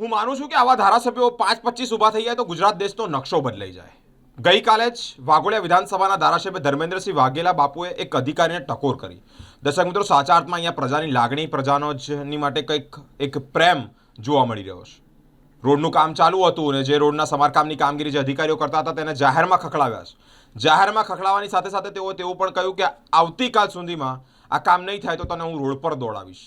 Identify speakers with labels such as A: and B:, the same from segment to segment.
A: હું માનું છું કે આવા ધારાસભ્યો પાંચ પચીસ ઊભા થઈ જાય તો ગુજરાત દેશનો નકશો બદલાઈ જાય. ગઈકાલે જ વાઘોડિયા વિધાનસભાના ધારાસભ્ય ધર્મેન્દ્રસિંહ વાઘેલા બાપુએ એક અધિકારીને ટકોર કરી. દર્શક મિત્રો, સાચા અર્થમાં અહીંયા પ્રજાની લાગણી પ્રજાનો જ ની માટે કંઈક, એક પ્રેમ જોવા મળી રહ્યો છે. રોડનું કામ ચાલુ હતું અને જે રોડના સમારકામની કામગીરી જે અધિકારીઓ કરતા હતા તેને જાહેરમાં ખખડાવ્યા છે. જાહેરમાં ખખડાવવાની સાથે સાથે તેઓ તેવું પણ કહ્યું કે આવતીકાલ સુધીમાં આ કામ નહીં થાય તો તને હું રોડ પર દોડાવીશ.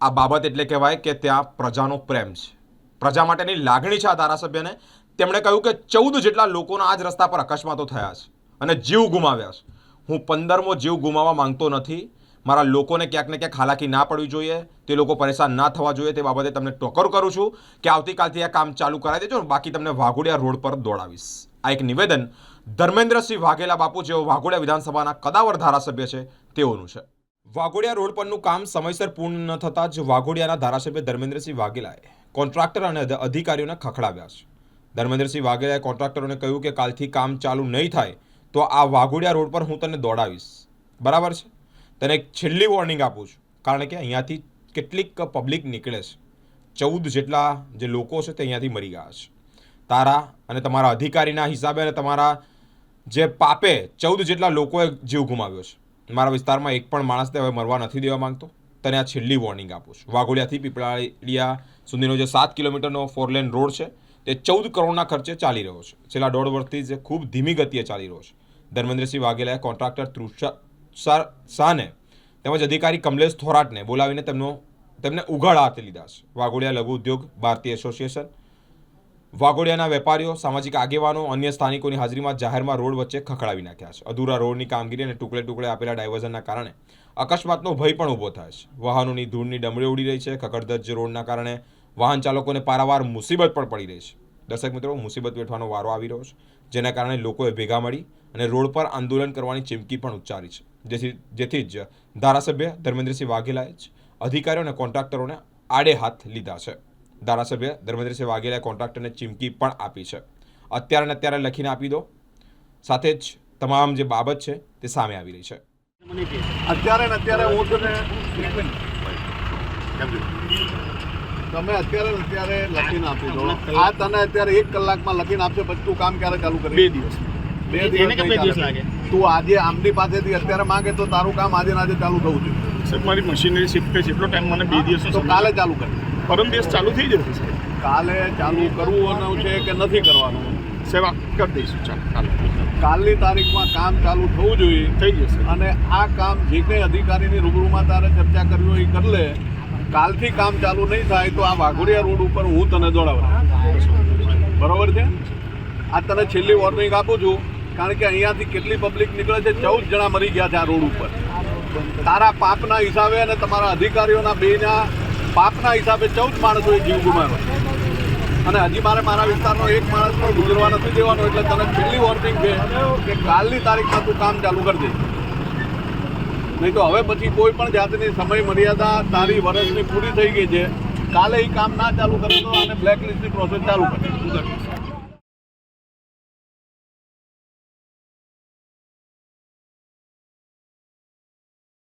A: આ બાબત એટલે કહેવાય કે ત્યાં પ્રજાનો પ્રેમ છે. પ્રજા માટેની લાગણી છે આ ધારાસભ્યને. તેમણે કહ્યું કે ચૌદ જેટલા લોકોના આ જ રસ્તા પર અકસ્માતો થયા છે અને જીવ ગુમાવ્યા છે. હું પંદરમો જીવ ગુમાવવા માંગતો નથી. મારા લોકોને ક્યાંક ને ક્યાંક હાલાકી ના પડવી જોઈએ. તે લોકો પરેશાન ના થવા જોઈએ તે બાબતે તમને ટોકર કરું છું કે આવતીકાલથી આ કામ ચાલુ કરાવી દેજો બાકી તમને વાઘોડિયા રોડ પર દોડાવીશ. આ એક નિવેદન ધર્મેન્દ્રસિંહ વાઘેલા બાપુ, જેઓ વાઘોડિયા વિધાનસભાના કદાવર ધારાસભ્ય છે, તેઓનું છે. વાઘોડિયા રોડ પરનું કામ સમયસર પૂર્ણ ન થતાં જ વાઘોડિયાના ધારાસભ્ય ધર્મેન્દ્રસિંહ વાઘેલાએ કોન્ટ્રાક્ટર અને અધિકારીઓને ખખડાવ્યા છે. ધર્મેન્દ્રસિંહ વાઘેલાએ કોન્ટ્રાક્ટરોને કહ્યું કે કાલથી કામ ચાલુ નહીં થાય, તો આ વાઘોડિયા રોડ પર હું તને દોડાવીશ. બરાબર છે? તને એક છેલ્લી વોર્નિંગ આપું છું, કારણ કે અહીંયાથી કેટલીક પબ્લિક નીકળે છે. ચૌદ જેટલા જે લોકો છે તે અહીંયાથી મરી ગયા છે. તારા અને તમારા અધિકારીના હિસાબે અને તમારા જે પાપે ચૌદ જેટલા લોકોએ જીવ ગુમાવ્યો છે. મારા વિસ્તારમાં એક પણ માણસને હવે મરવા નથી દેવા માંગતો. તને આ છેલ્લી વોર્નિંગ આપું છું. વાઘોડિયાથી પીપળાડિયા સુધીનો જે સાત કિલોમીટરનો ફોરલેન રોડ છે, તે ચૌદ કરોડના ખર્ચે ચાલી રહ્યો છે. છેલ્લા દોઢ વર્ષથી જે ખૂબ ધીમી ગતિએ ચાલી રહ્યો છે. ધર્મેન્દ્રસિંહ વાઘેલાએ કોન્ટ્રાક્ટર તૃષા સા- શાહને તેમજ અધિકારી કમલેશ થોરાટને બોલાવીને તેમનો, તેમને ઉઘાડા હાથે લીધા છે. વાઘોડિયા લઘુ ઉદ્યોગ ભારતીય એસોસિએશન વાઘોડિયાના વેપારીઓ, સામાજિક આગેવાનો, અન્ય સ્થાનિકોની હાજરીમાં જાહેરમાં રોડ વચ્ચે ખખડાવી નાખ્યા છે. અધૂરા રોડની કામગીરી અને ટુકડે ટુકડે આપેલા ડાયવર્ઝનના કારણે અકસ્માતનો ભય પણ ઊભો થાય છે. વાહનોની ધૂળની ડમરી ઉડી રહી છે. ખખડધજ રોડના કારણે વાહન ચાલકોને પારાવાર મુસીબત પણ પડી રહી છે. દર્શક મિત્રો, મુસીબત વેઠવાનો વારો આવી રહ્યો છે, જેના કારણે લોકોએ ભેગા મળી અને રોડ પર આંદોલન કરવાની ચીમકી પણ ઉચ્ચારી છે. જેથી જેથી જ ધારાસભ્ય ધર્મેન્દ્રસિંહ વાઘેલાએ જ અધિકારીઓ અને કોન્ટ્રાક્ટરોને આડે હાથ લીધા છે. ધારાસભ્ય ધર્મેન્દ્રસિંહ વાઘેલાએ કોન્ટ્રાક્ટરને ચીમકી પણ આપી છે. અત્યારે ને અત્યારે લખીને આપી દો. સાથે જ તમામ જે બાબત છે તે સામે આવી રહી છે.
B: અત્યારે ને અત્યારે હું તને તમે અત્યારે અત્યારે લખીને આપી દો. આ તને અત્યારે એક કલાકમાં લખીને આપશે પછી તું કામ ક્યારે ચાલુ કરી
C: બે દિવસ.
B: બે
C: દિવસ લાગે?
B: તું આજે આમની પાસેથી અત્યારે માંગે તો તારું કામ આજે ને આજે ચાલુ થવું જોઈએ.
C: મારી મશીનરી શિફ્ટ છે એટલો ટાઈમ મને બે દિવસ
B: તો કાલે ચાલુ કરી.
C: પરમ દિવસ ચાલુ થઈ જશે સાહેબ.
B: કાલે ચાલુ કરવું છે કે નથી કરવાનું?
C: સેવા કરી દઈશું ચાલો કાલે.
B: કાલની તારીખમાં કામ ચાલુ થવું જોઈએ.
C: થઈ જશે.
B: અને આ કામ જે કંઈ અધિકારીની રૂબરૂમાં તારે ચર્ચા કરવી હોય એ કરી લે. કાલથી કામ ચાલુ નહીં થાય તો આ વાઘોડિયા રોડ ઉપર હું તને દોડાવું બરોબર છે? આ તને છેલ્લી વોર્નિંગ આપું છું. કારણ કે અહીંયાથી કેટલી પબ્લિક નીકળે છે? ચૌદ જણા મરી ગયા છે આ રોડ ઉપર. તારા પાપના હિસાબે અને તમારા અધિકારીઓના બેના પાપના હિસાબે ચૌદ માણસોએ જીવ ગુમાવ્યો. અને હજી મારે મારા વિસ્તારનો એક માણસ પણ ગુજરવા નથી દેવાનો, એટલે તને છેલ્લી વોર્નિંગ છે કે કાલની તારીખમાં તું કામ ચાલુ કરી દે નહીં તો હવે પછી કોઈ પણ જાતની સમય મર્યાદા તારી વર્ષની પૂરી થઈ ગઈ છે. કાલે એ કામ ના ચાલુ કરે તો આને બ્લેક લિસ્ટની પ્રોસેસ ચાલુ કરે